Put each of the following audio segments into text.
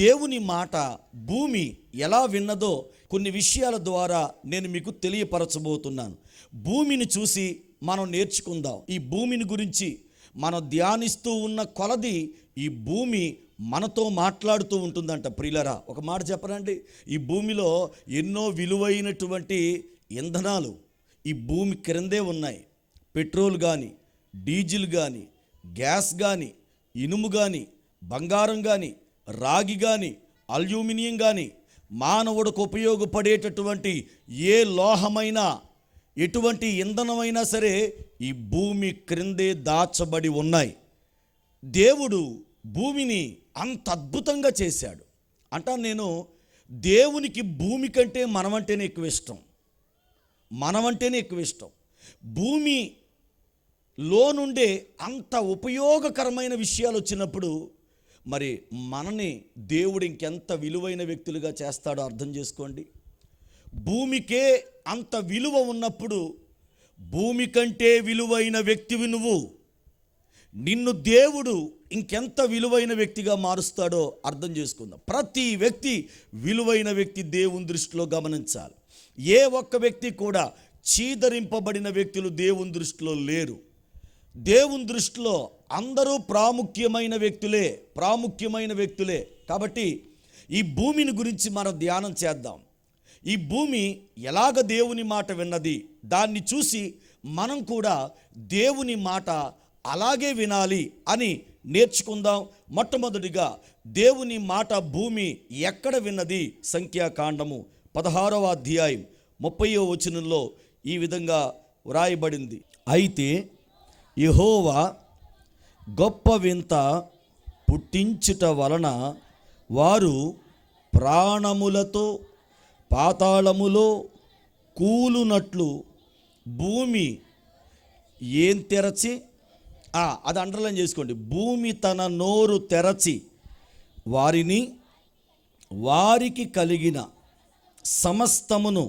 దేవుని మాట భూమి ఎలా విన్నదో కొన్ని విషయాల ద్వారా నేను మీకు తెలియపరచబోతున్నాను. భూమిని చూసి మనం నేర్చుకుందాం. ఈ భూమిని గురించి మనం ధ్యానిస్తూ ఉన్న కొలది ఈ భూమి మనతో మాట్లాడుతూ ఉంటుందంట. ప్రియులరా ఒక మాట చెప్పనండి. ఈ భూమిలో ఎన్నో విలువైనటువంటి ఇంధనాలు ఈ భూమి క్రిందే ఉన్నాయి. పెట్రోల్ కానీ డీజిల్ కానీ గ్యాస్ కానీ ఇనుము కానీ బంగారం కానీ రాగి కానీ అల్యూమినియం కానీ మానవుడికి ఉపయోగపడేటటువంటి ఏ లోహమైనా ఎటువంటి ఇంధనమైనా సరే ఈ భూమి క్రిందే దాచబడి ఉన్నాయి. దేవుడు భూమిని అంత అద్భుతంగా చేశాడు. అంటా నేను దేవునికి భూమి కంటే మనమంటేనే ఎక్కువ ఇష్టం. మనమంటేనే ఎక్కువ ఇష్టం. భూమి లో నుండే అంత ఉపయోగకరమైన విషయాలు వచ్చినప్పుడు మరి మనని దేవుడు ఇంకెంత విలువైన వ్యక్తులుగా చేస్తాడో అర్థం చేసుకోండి. భూమికే అంత విలువ ఉన్నప్పుడు భూమి కంటే విలువైన వ్యక్తివి నువ్వు. నిన్ను దేవుడు ఇంకెంత విలువైన వ్యక్తిగా మారుస్తాడో అర్థం చేసుకుందాం. ప్రతి వ్యక్తి విలువైన వ్యక్తి దేవుని దృష్టిలో గమనించాలి. ఏ ఒక్క వ్యక్తి కూడా చీదరింపబడిన వ్యక్తులు దేవుని దృష్టిలో లేరు. దేవుని దృష్టిలో అందరూ ప్రాముఖ్యమైన వ్యక్తులే ప్రాముఖ్యమైన వ్యక్తులే. కాబట్టి ఈ భూమిని గురించి మనం ధ్యానం చేద్దాం. ఈ భూమి ఎలాగ దేవుని మాట విన్నది? దాన్ని చూసి మనం కూడా దేవుని మాట అలాగే వినాలి అని నేర్చుకుందాం. మొట్టమొదటిగా దేవుని మాట భూమి ఎక్కడ విన్నది? సంఖ్యాకాండము పదహారవ అధ్యాయం ముప్పయో వచనంలో ఈ విధంగా వ్రాయబడింది. అయితే యహోవా గొప్ప వింత పుట్టించుట వలన వారు ప్రాణములతో పాతాళములో కూలునట్లు భూమి ఏం తెరచి? అది అండర్లైన్ చేసుకోండి. భూమి తన నోరు తెరచి వారిని వారికి కలిగిన సమస్తమును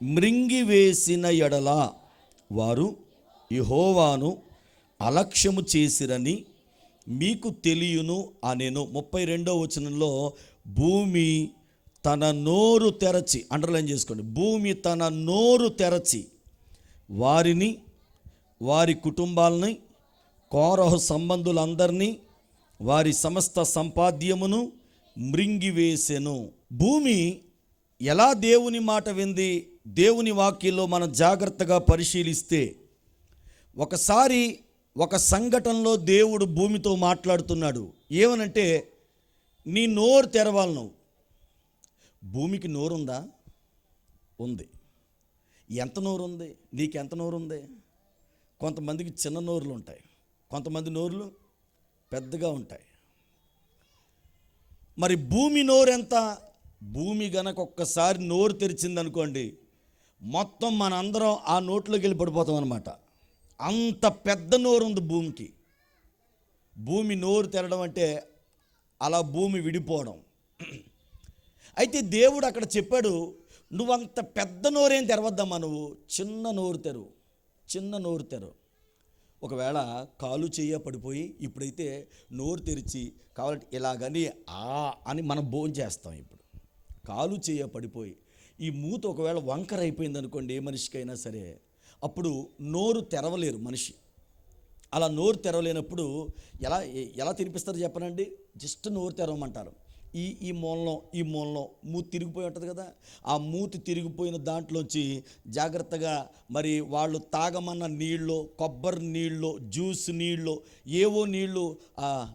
మృంగివేసిన ఎడల వారు యెహోవాను అలక్ష్యము చేసిరని మీకు తెలియను అనేను. ముప్పై రెండో వచనంలో భూమి తన నోరు తెరచి అండర్లైన్ చేసుకోండి. భూమి తన నోరు తెరచి వారిని వారి కుటుంబాలని కోరహ సంబంధులందరినీ వారి సమస్త సంపాద్యమును మృంగివేసెను. భూమి ఎలా దేవుని మాట వింది? దేవుని వాక్యంలో మనం జాగ్రత్తగా పరిశీలిస్తే ఒకసారి ఒక సంఘటనలో దేవుడు భూమితో మాట్లాడుతున్నాడు. ఏమనంటే నీ నోరు తెరవాలి నువ్వు. భూమికి నోరుందా? ఉంది. ఎంత నోరు ఉంది నీకు ఎంత నోరు ఉంది కొంతమందికి చిన్న నోరులు ఉంటాయి కొంతమంది నోరులు పెద్దగా ఉంటాయి. మరి భూమి నోరు ఎంత భూమి గనక ఒక్కసారి నోరు తెరిచిందనుకోండి మొత్తం మనందరం ఆ నోట్లోకి వెళ్ళి పడిపోతాం అనమాట అంత పెద్ద నోరు ఉంది భూమికి. భూమి నోరు తెరడం అంటే అలా భూమి విడిపోవడం. అయితే దేవుడు అక్కడ చెప్పాడు నువ్వంత పెద్ద నోరేం తెరవద్దమ్మా నువ్వు చిన్న నోరు తెరువు చిన్న నోరు తెరు. ఒకవేళ కాలు చెయ్య పడిపోయి ఇప్పుడైతే నోరు తెరిచి కావాలంటే ఇలాగని ఆ అని మనం భోజనం చేస్తాం ఇప్పుడు. కాలు చెయ్య పడిపోయి ఈ మూత ఒకవేళ వంకర అయిపోయింది అనుకోండి ఏ మనిషికైనా సరే అప్పుడు నోరు తెరవలేరు మనిషి. అలా నోరు తెరవలేనప్పుడు ఎలా ఎలా తినిపిస్తారు చెప్పనండి? జస్ట్ నోరు తెరవమంటారు. ఈ ఈ మూలలో ఈ మూలలో మూతి తిరిగిపోయి ఉంటుంది కదా? ఆ మూతి తిరిగిపోయిన దాంట్లోంచి జాగ్రత్తగా మరి వాళ్ళు తాగమన్న నీళ్ళు కొబ్బరి నీళ్ళు జ్యూస్ నీళ్ళు ఏవో నీళ్ళు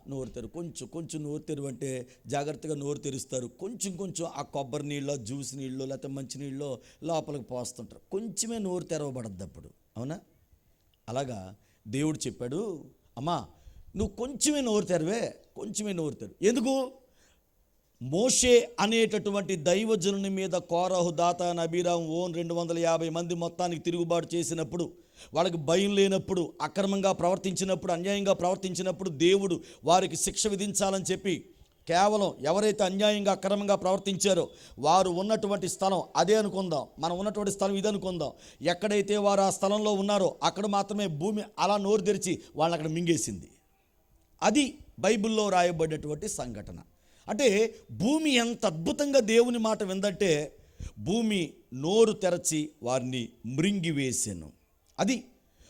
నోరు తెరు కొంచెం కొంచెం నోరు తెరువు అంటే జాగ్రత్తగా నోరు తెరుస్తారు. కొంచెం కొంచెం ఆ కొబ్బరి నీళ్ళు జ్యూస్ నీళ్ళు లేకపోతే మంచి నీళ్ళు లోపలికి పోస్తుంటారు. కొంచెమే నోరు తెరవబడద్దు అప్పుడు. అవునా? అలాగా దేవుడు చెప్పాడు అమ్మా నువ్వు కొంచెమే నోరు తెరవే కొంచెమే నోరు తెరు ఎందుకు? మోషే అనేటటువంటి దైవజనుని మీద కోరహు దాతాన్ నబీరాం ఓన్ రెండు వందల యాభై మంది మొత్తానికి తిరుగుబాటు చేసినప్పుడు వాళ్ళకి భయం లేనప్పుడు అక్రమంగా ప్రవర్తించినప్పుడు అన్యాయంగా ప్రవర్తించినప్పుడు దేవుడు వారికి శిక్ష విధించాలని చెప్పి కేవలం ఎవరైతే అన్యాయంగా అక్రమంగా ప్రవర్తించారో వారు ఉన్నటువంటి స్థలం అదే అనుకుందాం. మనం ఉన్నటువంటి స్థలం ఇది అనుకుందాం. ఎక్కడైతే వారు ఆ స్థలంలో ఉన్నారో అక్కడ మాత్రమే భూమి అలా నోరు తెరిచి వాళ్ళని అక్కడ మింగేసింది. అది బైబిల్లో రాయబడినటువంటి సంఘటన. అంటే భూమి ఎంత అద్భుతంగా దేవుని మాట విందంటే భూమి నోరు తెరచి వారిని మృంగివేసెను అది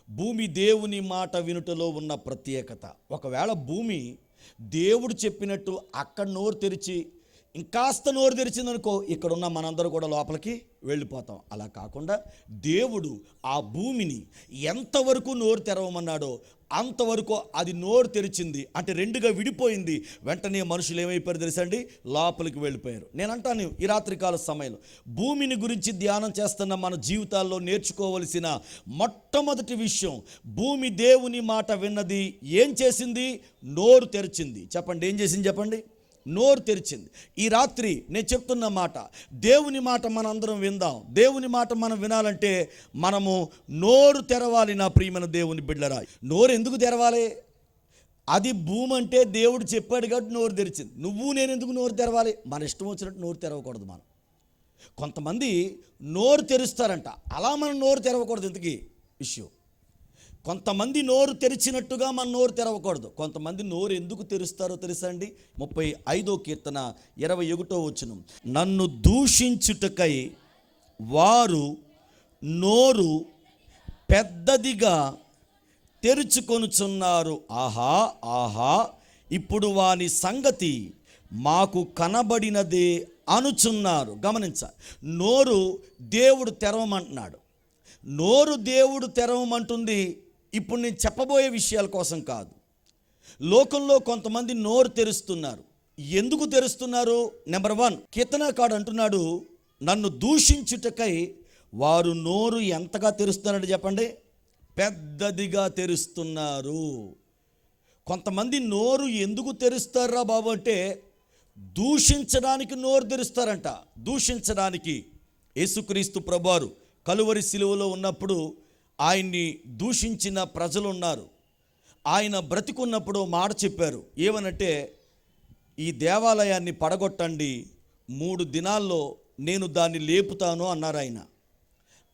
భూమి దేవుని మాట వినుటలో ఉన్న ప్రత్యేకత. ఒకవేళ భూమి దేవుడు చెప్పినట్టు అక్కడ నోరు తెరిచి ఇంకాస్త నోరు తెరిచిందనుకో ఇక్కడ ఉన్న మనందరూ కూడా లోపలికి వెళ్ళిపోతాం. అలా కాకుండా దేవుడు ఆ భూమిని ఎంతవరకు నోరు తెరవమన్నాడో అంతవరకు అది నోరు తెరిచింది అంటే రెండుగా విడిపోయింది. వెంటనే మనుషులు ఏమైపోయారు తెలుసండి? లోపలికి వెళ్ళిపోయారు. నేను అంటాను ఈ రాత్రికాల సమయంలో భూమిని గురించి ధ్యానం చేస్తున్న మన జీవితాల్లో నేర్చుకోవలసిన మొట్టమొదటి విషయం భూమి దేవుని మాట విన్నది ఏం చేసింది? నోరు తెరిచింది. చెప్పండి ఏం చేసింది చెప్పండి? నోరు తెరిచింది. ఈ రాత్రి నేను చెప్తున్న మాట దేవుని మాట మనందరం విందాం. దేవుని మాట మనం వినాలంటే మనము నోరు తెరవాలి నా ప్రియమైన దేవుని బిడ్డరా నోరు ఎందుకు తెరవాలి? అది భూమి అంటే దేవుడు చెప్పాడు కాబట్టి నోరు తెరిచింది. నువ్వు నేను ఎందుకు నోరు తెరవాలి? మన ఇష్టం వచ్చినట్టు నోరు తెరవకూడదు మనం. కొంతమంది నోరు తెరుస్తారంట. అలా మనం నోరు తెరవకూడదు. ఇంతకీ ఇష్యూ కొంతమంది నోరు తెరిచినట్టుగా మన నోరు తెరవకూడదు. కొంతమంది నోరు ఎందుకు తెరుస్తారో తెలుసా అండి? ముప్పై ఐదో కీర్తన ఇరవై ఒకటో వచ్చును నన్ను దూషించుటకై వారు నోరు పెద్దదిగా తెరుచుకొనుచున్నారు. ఆహా ఆహా ఇప్పుడు వాని సంగతి మాకు కనబడినదే అనుచున్నారు. గమనించ నోరు దేవుడు తెరవమంటున్నాడు. నోరు దేవుడు తెరవమంటుంది. ఇప్పుడు నేను చెప్పబోయే విషయాల కోసం కాదు. లోకంలో కొంతమంది నోరు తెరుస్తున్నారు. ఎందుకు తెరుస్తున్నారు? నెంబర్ వన్ కీర్తనాకాడు అంటున్నాడు నన్ను దూషించుటకై వారు నోరు ఎంతగా తెరుస్తున్నాడు చెప్పండి. పెద్దదిగా తెరుస్తున్నారు. కొంతమంది నోరు ఎందుకు తెరుస్తారా బాబు అంటే దూషించడానికి నోరు తెరుస్తారంట. దూషించడానికి యేసుక్రీస్తు ప్రభువారు కలువరి శిలువలో ఉన్నప్పుడు ఆయన్ని దూషించిన ప్రజలు ఉన్నారు ఆయన బ్రతికున్నప్పుడు మాట చెప్పారు. ఏమనంటే ఈ దేవాలయాన్ని పడగొట్టండి. మూడు దినాల్లో నేను దాన్ని లేపుతాను అన్నారు ఆయన.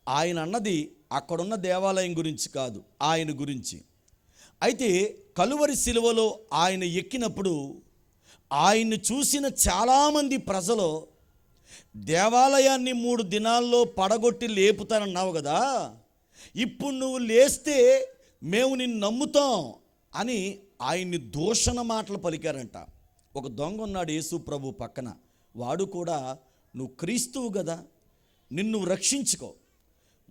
ఆయన అన్నది అక్కడున్న దేవాలయం గురించి కాదు ఆయన గురించి. అయితే కలువరి శిలువలో ఆయన ఎక్కినప్పుడు ఆయన్ని చూసిన చాలామంది ప్రజలు దేవాలయాన్ని మూడు దినాల్లో పడగొట్టి లేపుతానన్నావు కదా? ఇప్పుడు నువ్వు లేస్తే మేము నిన్ను నమ్ముతాం అని ఆయన్ని దూషణ మాటలు పలికారంట. ఒక దొంగ ఉన్నాడు యేసు ప్రభు పక్కన. వాడు కూడా నువ్వు క్రీస్తువు కదా నిన్ను రక్షించుకో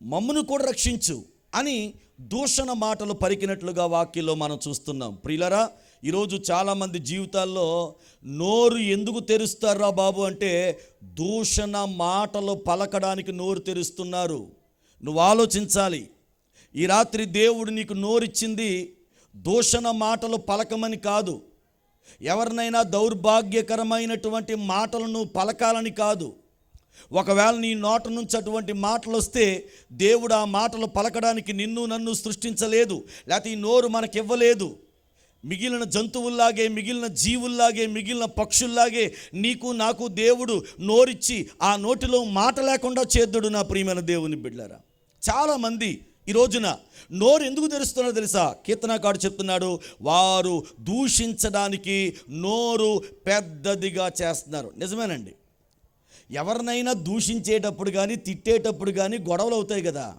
మమ్మను కూడా రక్షించు అని దూషణ మాటలు పలికినట్లుగా వాక్యంలో మనం చూస్తున్నాం. ప్రియులరా ఈరోజు చాలామంది జీవితాల్లో నోరు ఎందుకు తెరుస్తారా బాబు అంటే దూషణ మాటలు పలకడానికి నోరు తెరుస్తున్నారు. నువ్వు ఆలోచించాలి. ఈ రాత్రి దేవుడు నీకు నోరిచ్చింది దూషణ మాటలు పలకమని కాదు. ఎవరినైనా దౌర్భాగ్యకరమైనటువంటి మాటలను పలకాలని కాదు. ఒకవేళ నీ నోట నుంచి అటువంటి మాటలు వస్తే దేవుడు ఆ మాటలు పలకడానికి నిన్ను నన్ను సృష్టించలేదు. లేకపోతే ఈ నోరు మనకివ్వలేదు. మిగిలిన జంతువుల్లాగే మిగిలిన జీవుల్లాగే మిగిలిన పక్షుల్లాగే నీకు నాకు దేవుడు నోరిచ్చి ఆ నోటిలో మాట లేకుండా చేద్దుడు నా ప్రియమైన దేవుని బిడ్డారా చాలామంది ఈ రోజున నోరు ఎందుకు తెరుస్తున్నారో తెలుసా? కీర్తనకాడు చెప్తున్నాడు వారు దూషించడానికి నోరు పెద్దదిగా చేస్తున్నారు. నిజమేనండి. ఎవరినైనా దూషించేటప్పుడు కానీ తిట్టేటప్పుడు కానీ గొడవలు అవుతాయి కదా.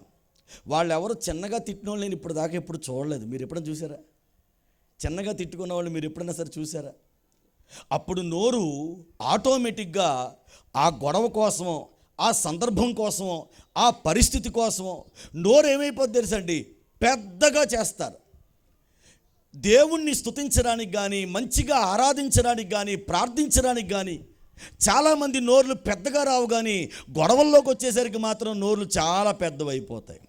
వాళ్ళు ఎవరు చిన్నగా తిట్టినోళ్ళు నేను ఇప్పుడు దాకా ఎప్పుడు చూడలేదు. మీరు ఎప్పుడైనా చూసారా? చిన్నగా తిట్టుకున్న వాళ్ళు మీరు ఎప్పుడైనా సరే చూసారా? అప్పుడు నోరు ఆటోమేటిక్గా ఆ గొడవ కోసమో ఆ సందర్భం కోసమో ఆ పరిస్థితి కోసమో నోరు ఏమైపోద్ది తెలుసండి? పెద్దగా చేస్తారు. దేవుణ్ణి స్తుతించడానికి కానీ మంచిగా ఆరాధించడానికి కానీ ప్రార్థించడానికి కానీ చాలామంది నోర్లు పెద్దగా రావు కానీ గొడవల్లోకి వచ్చేసరికి మాత్రం నోర్లు చాలా పెద్దవైపోతాయి.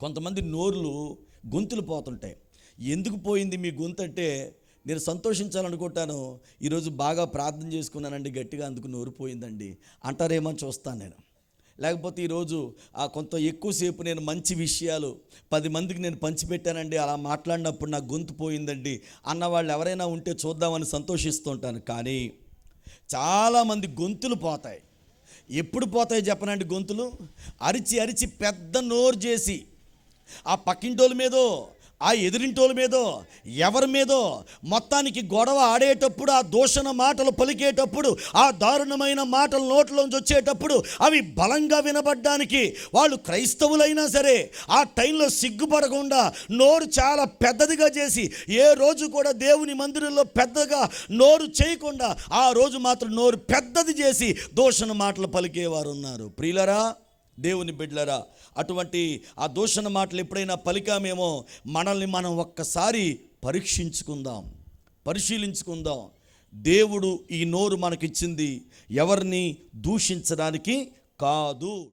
కొంతమంది నోర్లు గొంతులు పోతుంటాయి. ఎందుకు పోయింది మీ గొంతు అంటే నేను సంతోషించాలనుకుంటాను. ఈరోజు బాగా ప్రార్థన చేసుకున్నానండి గట్టిగా అందుకు నోరిపోయిందండి అంటారేమో అని చూస్తాను నేను. లేకపోతే ఈరోజు ఆ కొంత ఎక్కువసేపు నేను మంచి విషయాలు పది మందికి నేను పంచిపెట్టానండి అలా మాట్లాడినప్పుడు నా గొంతు పోయిందండి. అన్న వాళ్ళు ఎవరైనా ఉంటే చూద్దామని సంతోషిస్తుంటాను. కానీ చాలామంది గొంతులు పోతాయి. ఎప్పుడు పోతాయి చెప్పనండి గొంతులు? అరిచి అరిచి పెద్ద నోరు చేసి ఆ పక్కింటోళ్ళ మీదో ఆ ఎదిరింటోల మీదో ఎవరి మీదో మొత్తానికి గొడవ ఆడేటప్పుడు ఆ దూషణ మాటలు పలికేటప్పుడు ఆ దారుణమైన మాటలు నోట్లోంచి వచ్చేటప్పుడు అవి బలంగా వినబడ్డానికి వాళ్ళు క్రైస్తవులైనా సరే ఆ టైంలో సిగ్గుపడకుండా నోరు చాలా పెద్దదిగా చేసి ఏ రోజు కూడా దేవుని మందిరంలో పెద్దగా నోరు చేయకుండా ఆ రోజు మాత్రం నోరు పెద్దది చేసి దూషణ మాటలు పలికేవారు ఉన్నారు ప్రియులరా దేవుని బిడ్డలరా అటువంటి ఆ దూషణ మాటలు ఎప్పుడైనా పలికామేమో మనల్ని మనం ఒక్కసారి పరీక్షించుకుందాం పరిశీలించుకుందాం. దేవుడు ఈ నోరు మనకిచ్చింది ఎవరిని దూషించడానికి కాదు.